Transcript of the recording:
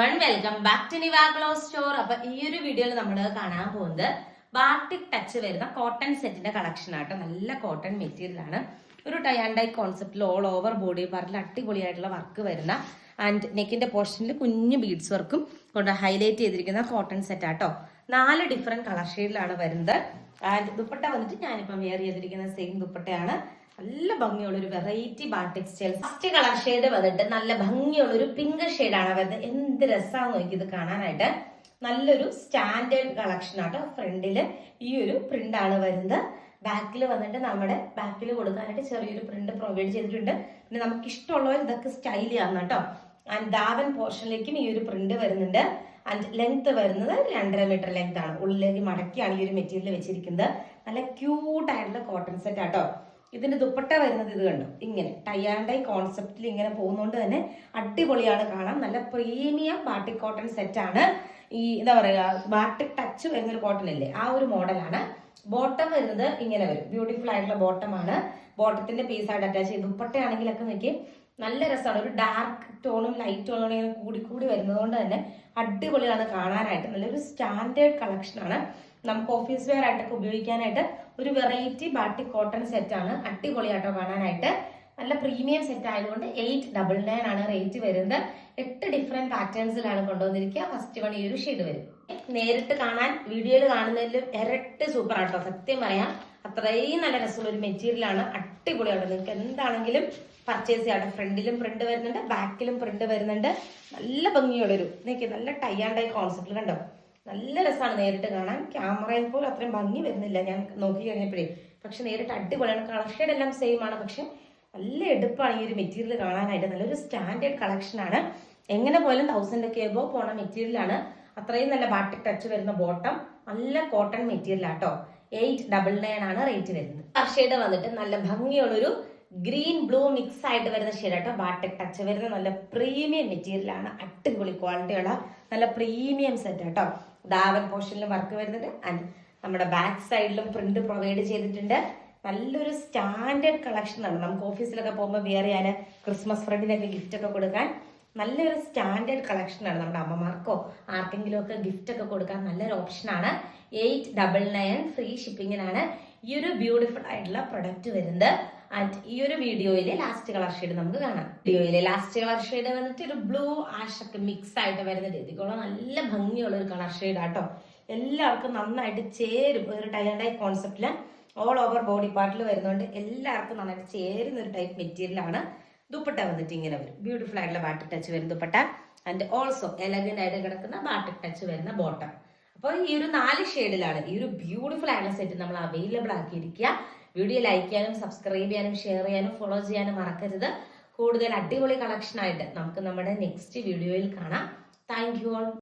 Welcome back to നിവാഗ്ലോ store അപ്പൊ ഈ ഒരു വീഡിയോയിൽ നമ്മൾ കാണാൻ പോകുന്നത് ബാർട്ടിക് ടച്ച് വരുന്ന കോട്ടൺ സെറ്റിന്റെ കളക്ഷൻ ആട്ടോ. നല്ല കോട്ടൺ മെറ്റീരിയൽ ആണ്. ഒരു ടൈ ആൻഡ് ഡൈ കോൺസെപ്റ്റിൽ ഓൾ ഓവർ ബോഡി പാർട്ടിൽ അടിപൊളിയായിട്ടുള്ള വർക്ക് വരുന്ന ആൻഡ് നെക്കിന്റെ പോർഷനിൽ കുഞ്ഞു ബീഡ്സ് വർക്കും കൊണ്ട് ഹൈലൈറ്റ് ചെയ്തിരിക്കുന്ന കോട്ടൺ സെറ്റ് ആട്ടോ. നാല് ഡിഫറെന്റ് കളർ ഷെയ്ഡിലാണ് വരുന്നത്. ആൻഡ് ദുപ്പട്ട വന്നിട്ട് ഞാനിപ്പം വെയർ ചെയ്തിരിക്കുന്ന സെയിം ദുപ്പട്ടയാണ്. നല്ല ഭംഗിയുള്ള ഒരു variety bar textile first colour shade വന്നിട്ട് നല്ല ഭംഗിയുള്ള ഒരു പിങ്ക് ആണ് വരുന്നത് എന്ത് രസമാണെന്ന് നോക്കി ഇത് കാണാനായിട്ട്. നല്ലൊരു സ്റ്റാൻഡേർഡ് കളക്ഷൻ ആട്ടോ. ഫ്രണ്ടിൽ ഈ ഒരു പ്രിന്റ് ആണ് വരുന്നത്. ബാക്കിൽ വന്നിട്ട് നമ്മുടെ ബാക്കിൽ കൊടുക്കാനായിട്ട് ചെറിയൊരു പ്രിന്റ് പ്രൊവൈഡ് ചെയ്തിട്ടുണ്ട്. പിന്നെ നമുക്ക് ഇഷ്ടമുള്ളവർ ഇതൊക്കെ സ്റ്റൈൽ ചെയ്യാം കേട്ടോ. ആൻഡ് ദാവൻ പോർഷനിലേക്കും ഈ ഒരു പ്രിന്റ് വരുന്നുണ്ട്. ആൻഡ് ലെങ്ത് വരുന്നത് രണ്ടര മീറ്റർ ലെങ്ത് ആണ്. ഉള്ളിലേക്ക് മടക്കിയാണ് ഈ ഒരു മെറ്റീരിയൽ വെച്ചിരിക്കുന്നത്. നല്ല ക്യൂട്ടായിട്ടുള്ള കോട്ടൺ സെറ്റ് ആട്ടോ. ഇതിന്റെ ദുപ്പട്ട വരുന്നത് ഇത് കണ്ടു? ഇങ്ങനെ. ടൈ ആൻഡ് ഡൈ കോൺസെപ്റ്റിൽ ഇങ്ങനെ പോകുന്നതുകൊണ്ട് തന്നെ അടിപൊളിയാണ് കാണാൻ. നല്ല പ്രീമിയം ബാട്ടിക് കോട്ടൺ സെറ്റ് ആണ്. ഈ എന്താ പറയുക ബാട്ടിക് ടച്ച് വരുന്ന ഒരു കോട്ടൺ അല്ലേ ആ ഒരു മോഡലാണ് ബോട്ടം വരുന്നത് ഇങ്ങനെ വരും. ബ്യൂട്ടിഫുൾ ആയിട്ടുള്ള ബോട്ടം ആണ്. ബോട്ടത്തിന്റെ പീസായിട്ട് അറ്റാച്ച് ചെയ്ത്. ദുപ്പട്ടയാണെങ്കിലൊക്കെ നോക്കി നല്ല രസമാണ്. ഒരു ഡാർക്ക് ടോണും ലൈറ്റ് ടോണും കൂടി കൂടി വരുന്നത് കൊണ്ട് തന്നെ അടിപൊളിയാണ് കാണാനായിട്ട്. നല്ലൊരു സ്റ്റാൻഡേർഡ് കളക്ഷനാണ് നമുക്ക് ഓഫീസ് വെയർ ആയിട്ടൊക്കെ ഉപയോഗിക്കാനായിട്ട് ഒരു വെറൈറ്റി ബാട്ടി കോട്ടൺ സെറ്റ് ആണ്. അട്ടിപൊളിയാട്ടോ കാണാനായിട്ട്. നല്ല പ്രീമിയം സെറ്റ് ആയതുകൊണ്ട് എയ്റ്റ് ഡബിൾ നയൻ ആണ് റേറ്റ് വരുന്നത്. എട്ട് ഡിഫറെന്റ് പാറ്റേൺസിലാണ് കൊണ്ടുവന്നിരിക്കുക. ഫസ്റ്റ് വൺ ഈ ഒരു ഷെയ്ഡ് വരും. നേരിട്ട് കാണാൻ വീഡിയോയിൽ കാണുന്നതിലും ഇരട്ട് സൂപ്പർ ആട്ടോ. സത്യം പറയാം. അത്രയും നല്ല രസമുള്ള ഒരു മെറ്റീരിയൽ ആണ്. അടിപൊളിയാണ് നിങ്ങൾക്ക് എന്താണെങ്കിലും പർച്ചേസ് ചെയ്യാം. ഫ്രണ്ടിലും പ്രിന്റ് വരുന്നുണ്ട് ബാക്കിലും പ്രിന്റ് വരുന്നുണ്ട്. നല്ല ഭംഗിയുള്ളൊരു നിങ്ങൾക്ക് നല്ല ടൈ ആൻഡ് ടൈ കോൺസെപ്റ്റിൽ കണ്ടോ? നല്ല രസമാണ് നേരിട്ട് കാണാൻ. ക്യാമറയിൽ പോലും അത്രയും ഭംഗി വരുന്നില്ല. ഞാൻ നോക്കി കഴിഞ്ഞപ്പോഴേ. പക്ഷെ നേരിട്ട് അടിപൊളിയാണ്. കളർ ഷെയ്ഡ് എല്ലാം സെയിം ആണ്. പക്ഷെ നല്ല എടുപ്പാണ് ഈ ഒരു മെറ്റീരിയൽ കാണാനായിട്ട്. നല്ലൊരു സ്റ്റാൻഡേർഡ് കളക്ഷൻ ആണ്. എങ്ങനെ പോലും തൗസൻഡ് ഒക്കെ എബോ പോണ മെറ്റീരിയലാണ് അത്രയും നല്ല ബാട്ടിക് ടച്ച് വരുന്ന ബോട്ടം നല്ല കോട്ടൺ മെറ്റീരിയൽ ആട്ടോ. എയ്റ്റ് ഡബിൾ നയൻ ആണ് റേറ്റ് വരുന്നത്. ഷെയ്ഡ് വന്നിട്ട് നല്ല ഭംഗിയുള്ളൊരു ഗ്രീൻ ബ്ലൂ മിക്സ് ആയിട്ട് വരുന്ന ഷെയ്ഡ് ആട്ടോ. ബാട്ടിക് ടച്ച് വരുന്ന നല്ല പ്രീമിയം മെറ്റീരിയൽ ആണ്. അടിപൊളി ക്വാളിറ്റിയുള്ള നല്ല പ്രീമിയം സെറ്റ് ആട്ടോ. ദാവൻ പോർഷനിലും വർക്ക് വരുന്നുണ്ട്. ആൻഡ് നമ്മുടെ ബാക്ക് സൈഡിലും പ്രിന്റ് പ്രൊവൈഡ് ചെയ്തിട്ടുണ്ട്. നല്ലൊരു സ്റ്റാൻഡേർഡ് കളക്ഷൻ ആണ്. നമുക്ക് ഓഫീസിലൊക്കെ പോകുമ്പോൾ വെയർ ചെയ്യാൻ ക്രിസ്മസ് ഫ്രണ്ടിനൊക്കെ ഗിഫ്റ്റ് ഒക്കെ കൊടുക്കാൻ നല്ലൊരു സ്റ്റാൻഡേർഡ് കളക്ഷൻ ആണ്. നമ്മുടെ അമ്മമാർക്കോ ആർക്കെങ്കിലും ഒക്കെ ഗിഫ്റ്റ് ഒക്കെ കൊടുക്കാൻ നല്ലൊരു ഓപ്ഷനാണ് എയ്റ്റ് ഡബിൾ നയൻ ഫ്രീ ഷിപ്പിങ്ങിനാണ് ഈ ഒരു ബ്യൂട്ടിഫുൾ ആയിട്ടുള്ള പ്രൊഡക്റ്റ് വരുന്നത്. ആൻഡ് ഈ ഒരു വീഡിയോയിലെ ലാസ്റ്റ് കളർ ഷെയ്ഡ് നമുക്ക് കാണാം. വീഡിയോയിലെ ലാസ്റ്റ് കളർ ഷെയ്ഡ് വന്നിട്ട് ഒരു ബ്ലൂ ആഷൊക്കെ മിക്സ് ആയിട്ട് വരുന്ന രീതിക്കുള്ള നല്ല ഭംഗിയുള്ള ഒരു കളർ ഷെയ്ഡ് ആട്ടോ. എല്ലാവർക്കും നന്നായിട്ട് ചേരും. ഒരു ടൈ ആൻഡ് ഡൈ കോൺസെപ്റ്റിൽ ഓൾ ഓവർ ബോഡി പാർട്ടിൽ വരുന്നതുകൊണ്ട് എല്ലാവർക്കും നന്നായിട്ട് ചേരുന്ന ഒരു ടൈപ്പ് മെറ്റീരിയൽ ആണ്. ദുപ്പട്ട വന്നിട്ട് ഇങ്ങനെ വരും. ബ്യൂട്ടിഫുൾ ആയിട്ടുള്ള ബാട്ടിക് ടച്ച് വരും ദുപ്പട്ട. ആൻഡ് ഓൾസോ എലഗന്റ് ആയിട്ട് കിടക്കുന്ന ബാട്ടിക് ടച്ച് വരുന്ന ബോട്ടം അപ്പോൾ ഈ ഒരു നാല് ഷെയ്ഡിലാണ് ഈ ഒരു ബ്യൂട്ടിഫുൾ ആയിട്ടുള്ള സെറ്റ് നമ്മൾ അവൈലബിൾ ആക്കിയിരിക്കുക. വീഡിയോ ലൈക്ക് ചെയ്യാനും സബ്സ്ക്രൈബ് ചെയ്യാനും ഷെയർ ചെയ്യാനും ഫോളോ ചെയ്യാനും മറക്കരുത്. കൂടുതൽ അടിപൊളി കളക്ഷനായിട്ട് നമുക്ക് നമ്മുടെ നെക്സ്റ്റ് വീഡിയോയിൽ കാണാം. Thank you all